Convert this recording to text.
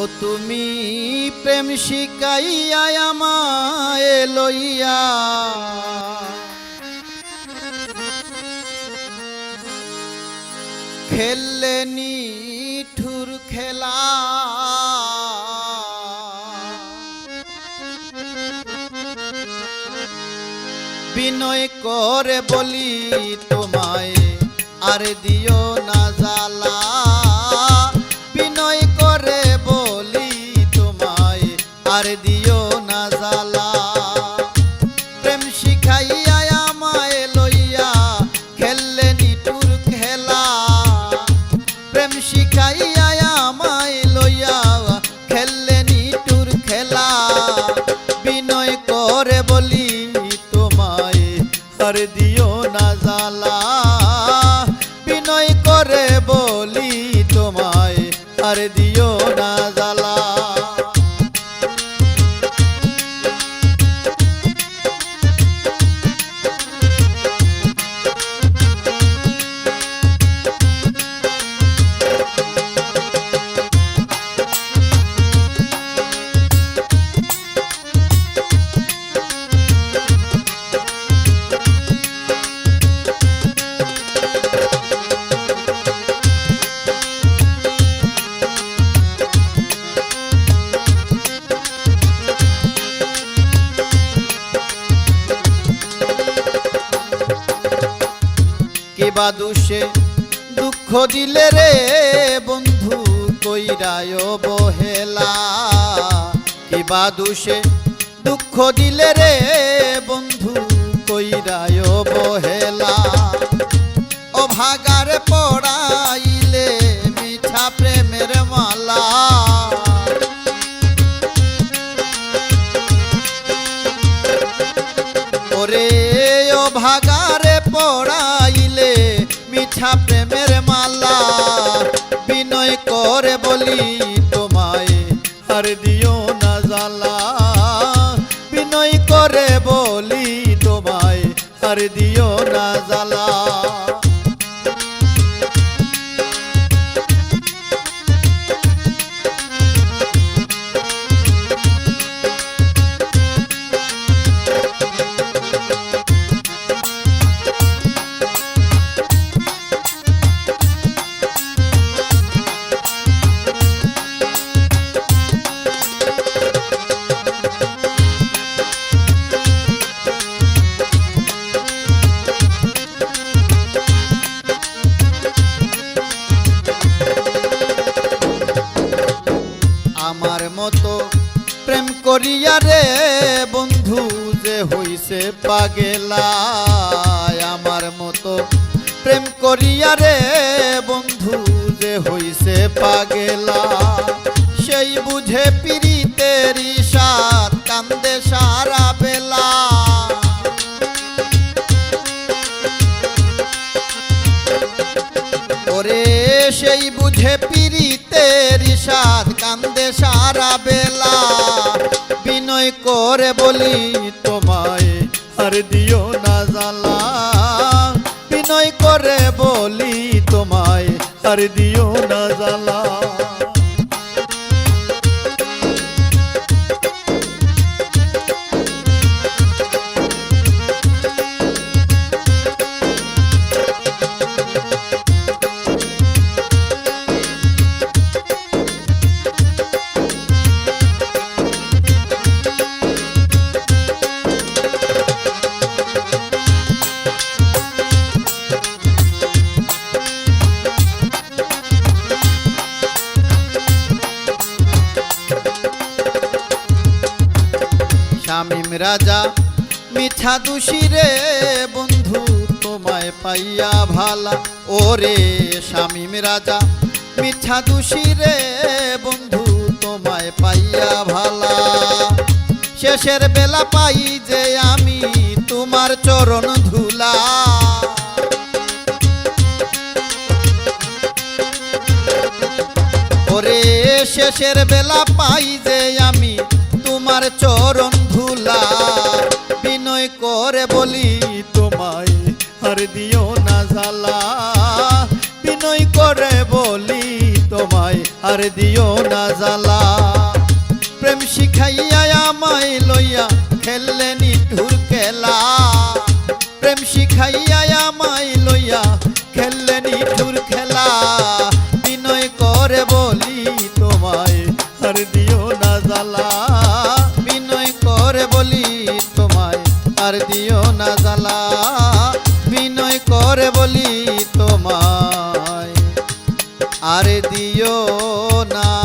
ও তুমি প্রেম শিকাইয়া আমায় লইয়া। খেললে নিঠুর খেলা। বিনয় করে বলি তোমায়, আর দিও না আর দিও না জ্বালা। বিনয় করে বলি তোমায় আর দিও না জ্বালা। কিবা দুষে দুঃখ দিলে রে বন্ধু কইরায় বহেলা। কিবা দুষে দুঃখ দিলে রে বন্ধু কইরায় বহেলা। ও ভাগারে পড়াইলে মিঠা প্রেমের মালা। ওরে ও ভাগারে পড়াইলে মিঠা প্রেমের মালা। বিনয় করে বলি তোমায়, আর দিও না জ্বালা। বিনয় করে বলি তোমায়, আর দিও না জ্বালা। করিয়া রে বন্ধু, যে হইছে পাগেলা, আমার মতো প্রেম করিয়া রে বন্ধু, যে হইছে পাগেলা। সেই বুঝে পিরিতের সাত কান্দে সারা বেলা। ওরে সেই বুঝে পিরিতের সাদ কান্দে সারা বেলা। করে বলি তোমায় আর দিও না জ্বালা। বিনয় করে বলি তোমায় আর দিও না জ্বালা। রাজা, মিঠা দোষী রে বন্ধু, তোমায় পাইয়া ভালা। ওরে শামিম রাজা, মিঠা দোষী রে বন্ধু, তোমায় পাইয়া ভালা। শেষের বেলা পাই যে আমি তোমার চরণ ধুলা। ওরে শেষের বেলা পাই যে আমি তোমার চরণ ধুলা বিনয় করে বলি তোমায়, আর দিও না জ্বালা। বিনয় করে বলি তোমায়, আর দিও না জ্বালা। প্রেম শিখাইয়া আমায় লইয়া খেললে নিঠুর খেলা। প্রেম শিখাইয়া করে বলি তোমায়। আরে দিও না